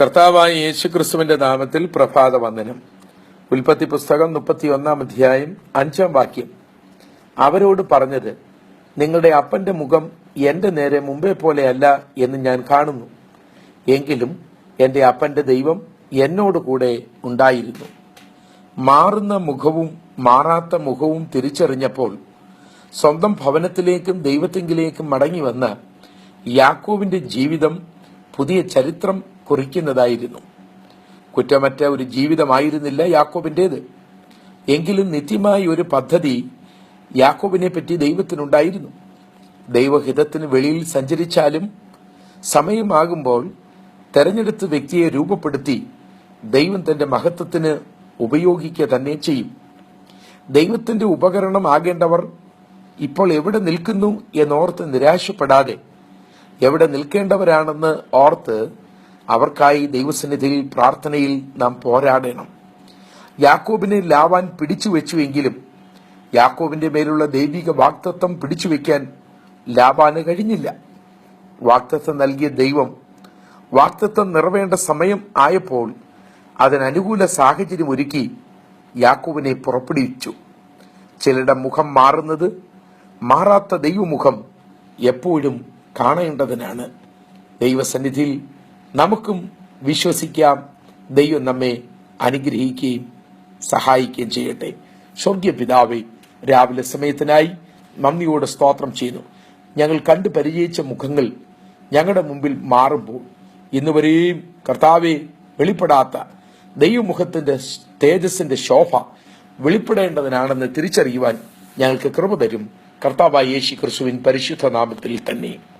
കർത്താവായ യേശുക്രിസ്തുവിന്റെ നാമത്തിൽ പ്രഭാത വന്ദനം. ഉൽപ്പത്തി പുസ്തകം മുപ്പത്തി ഒന്നാം അധ്യായം അഞ്ചാം വാക്യം. അവരോട് പറഞ്ഞത് നിങ്ങളുടെ അപ്പന്റെ മുഖം എന്റെ നേരെ മുമ്പേ പോലെയല്ല എന്ന് ഞാൻ കാണുന്നു. എങ്കിലും എന്റെ അപ്പന്റെ ദൈവം എന്നോട് കൂടെ ഉണ്ടായിരുന്നു. മാറുന്ന മുഖവും മാറാത്ത മുഖവും തിരിച്ചറിഞ്ഞപ്പോൾ സ്വന്തം ഭവനത്തിലേക്കും ദൈവത്തെങ്കിലേക്കും മടങ്ങി വന്ന യാക്കോവിന്റെ ജീവിതം പുതിയ ചരിത്രം കുറിക്കുന്നതായിരുന്നു. കുറ്റമറ്റ ഒരു ജീവിതമായിരുന്നില്ല യാക്കോബിന്റേത്. എങ്കിലും നിത്യമായ ഒരു പദ്ധതി യാക്കോബിനെ പറ്റി ദൈവത്തിനുണ്ടായിരുന്നു. ദൈവഹിതത്തിന് വെളിയിൽ സഞ്ചരിച്ചാലും സമയമാകുമ്പോൾ തെരഞ്ഞെടുത്ത വ്യക്തിയെ രൂപപ്പെടുത്തി ദൈവം തന്റെ മഹത്വത്തിന് ഉപയോഗിക്കുക തന്നെ ചെയ്യും. ദൈവത്തിന്റെ ഉപകരണം ആകേണ്ടവർ ഇപ്പോൾ എവിടെ നിൽക്കുന്നു എന്നോർത്ത് നിരാശപ്പെടാതെ എവിടെ നിൽക്കേണ്ടവരാണെന്ന് ഓർത്ത് അവർക്കായി ദൈവസന്നിധിയിൽ പ്രാർത്ഥനയിൽ നാം പോരാടണം. യാക്കോബിനെ ലാവാൻ പിടിച്ചു വെച്ചുവെങ്കിലും യാക്കോബിന്റെ മേലുള്ള ദൈവിക വാക്തത്വം പിടിച്ചു വെക്കാൻ ലാവാന് കഴിഞ്ഞില്ല. വാക്തത്വം നൽകിയ ദൈവം വാക്തത്വം നിറവേണ്ട സമയം ആയപ്പോൾ അതിനനുകൂല സാഹചര്യം ഒരുക്കി യാക്കോബിനെ പുറപ്പെടുവിച്ചു. ചിലരുടെ മുഖം മാറുന്നത് മാറാത്ത ദൈവമുഖം എപ്പോഴും കാണേണ്ടതിനാണ്. ദൈവസന്നിധിയിൽ നമുക്കും വിശ്വസിക്കാം. ദൈവം നമ്മെ അനുഗ്രഹിക്കുകയും സഹായിക്കുകയും ചെയ്യട്ടെ. സ്വർഗീയ പിതാവെ രാവിലെ സമയത്തിനായി നന്ദിയോടെ സ്തോത്രം ചെയ്യുന്നു. ഞങ്ങൾ കണ്ടു പരിചയിച്ച മുഖങ്ങൾ ഞങ്ങളുടെ മുമ്പിൽ മാറുമ്പോൾ ഇന്നുവരെയും കർത്താവെ വെളിപ്പെടാത്ത ദൈവമുഖത്തിന്റെ തേജസ്സിന്റെ ശോഭ വെളിപ്പെടേണ്ടതിനാണെന്ന് തിരിച്ചറിയുവാൻ ഞങ്ങൾക്ക് കൃപ തരും. കർത്താവായ യേശു ക്രിസ്തുവിൻ പരിശുദ്ധ നാമത്തിൽ തന്നെ.